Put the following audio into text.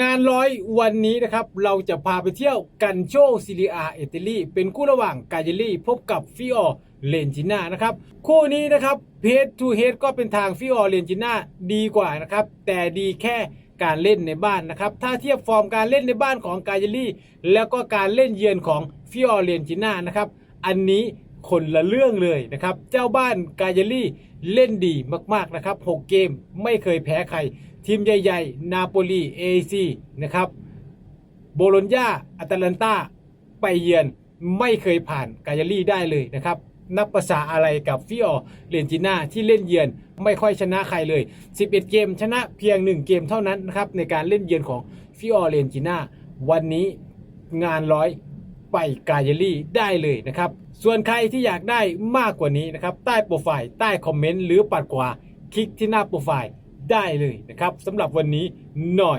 งานร้อยวันนี้นะครับเราจะพาไปเที่ยวกันโชซิลิอาเอติลีเป็นคู่ระหว่างกาเยลี่พบกับฟิออเลนจิน่านะครับคู่นี้นะครับเพจทูเฮดก็เป็นทางฟิออเลนจิน่าดีกว่านะครับแต่ดีแค่การเล่นในบ้านนะครับถ้าเทียบฟอร์มการเล่นในบ้านของกาเยลี่แล้วก็การเล่นเยือนของฟิออเลนจิน่านะครับอันนี้ คนละเรื่องเลยนะครับ เจ้าบ้านกาเยลี่เล่นดีมากๆนะครับ 6 เกมไม่เคยแพ้ใคร ทีมใหญ่ ๆ นาโปลีเอซีนะครับโบโลญญาอัตแลนตาไปเยือนไม่เคยผ่านกายลี่ได้เลยนะครับนับภาษาอะไรกับฟิออเรนจิน่าที่เล่นเยือนไม่ค่อยชนะใครเลย 11 เกมชนะเพียง 1 เกมเท่านั้นนะครับในการเล่นเยือนของฟิออเรนจิน่าวันนี้งานร้อย ไปกายลี่ได้เลยนะครับ ส่วนใครที่อยากได้มากกว่านี้นะครับ ใต้โปรไฟล์ใต้คอมเมนต์หรือปัดขวาคลิกที่หน้าโปรไฟล์ได้เลยนะครับสำหรับวันนี้หน่อย